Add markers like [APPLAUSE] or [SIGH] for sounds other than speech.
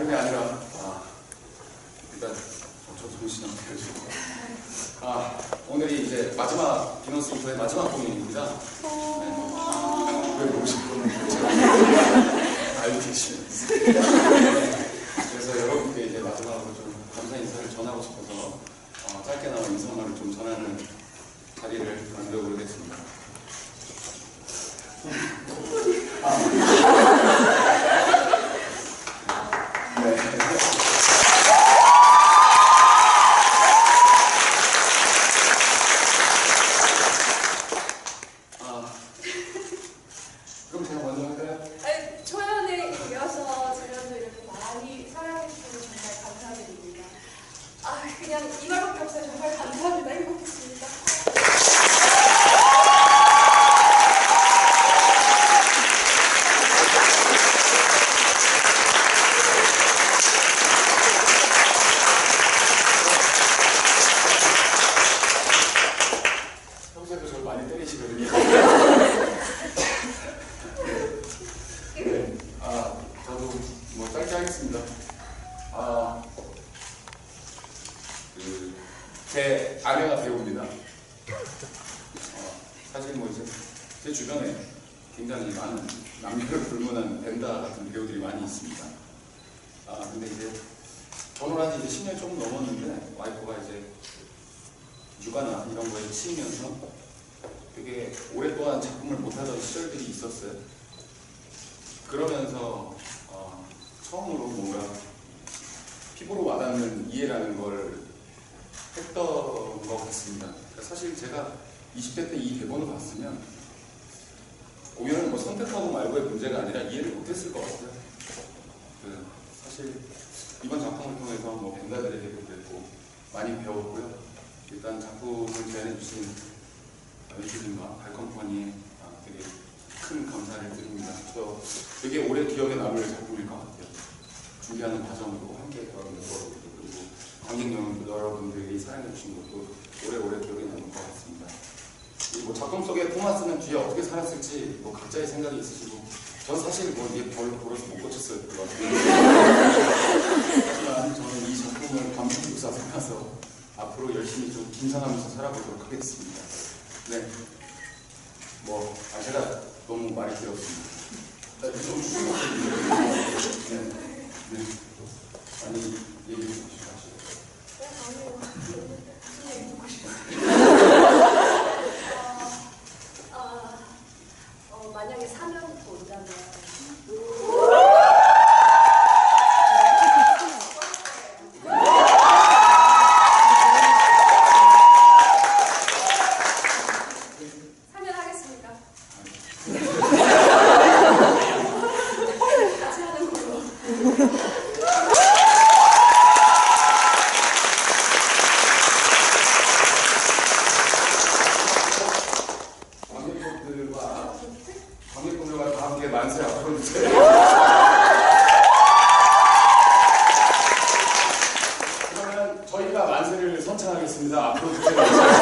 다름이 아니라 아, 일단 저 정신 안 차려지고 아, 오늘이 이제 마지막 비너스부터의 마지막 공연입니다. 네. 왜 보고 싶은 제가 알고 계시면 그래서 여러분께 이제 마지막으로 좀 감사 인사를 전하고 싶어서 어, 짧게나마 인사말을 좀 전하는 자리를 만들어 보겠습니다. 그냥 이 말밖에 없어요. 정말 감사합니다. 행복했습니다. 평소에도 저를 많이 때리시거든요. [LAUGHS] 네. 아, 저도 뭐 짧게 하겠습니다. 아, 그, 제 아내가 배우입니다. 어, 사실 뭐 이제 제 주변에 굉장히 많은 남녀를 불문한 벤다 같은 배우들이 많이 있습니다. 아, 근데 이제 결혼한 지 이제 10년 조금 넘었는데 와이프가 이제 육아나 이런 거에 치이면서 되게 오랫동안 작품을 못하던 시절들이 있었어요. 그러면서 어, 처음으로 뭔가 피부로 와닿는 이해라는 걸 했던 것 같습니다. 그러니까 사실 제가 20대 때 이 대본을 봤으면 공연을 뭐 선택하고 말고의 문제가 아니라 이해를 못했을 것 같아요. 그 사실 이번 작품을 통해서 뭐 벤다들에게도 그랬고 많이 배웠고요. 일단 작품을 제안해 주신 연출님과 발컴퍼니에 아, 되게 큰 감사를 드립니다. 저 되게 오래 기억에 남을 작품일 것 같아요. 준비하는 과정으로 함께 했던 관객 여러분들이 사랑해 주신 것도 오래오래 기억에 남을 것 같습니다. 이뭐 작품 속에 토마스는 뒤에 어떻게 살았을지 뭐 각자의 생각이 있으시고 전 사실 뭐 이게 별로 보러서 못 고쳤어요. 하지만 저는 이 작품을 감독육사 삼아서 앞으로 열심히 좀 긴장하면서 살아보도록 하겠습니다. 네. 뭐, 아, 제가 너무 말이 길었습니다. 추스럽거든요. 네. 네. 많이 얘기해 주시죠. 네, 아니요. 무슨 얘기 듣고 싶 어, 어, 어, 만약에 사면 정말 다 함께 만세 앞으로 주세요. 그러면 저희가 만세를 선창하겠습니다. 앞으로 주세요.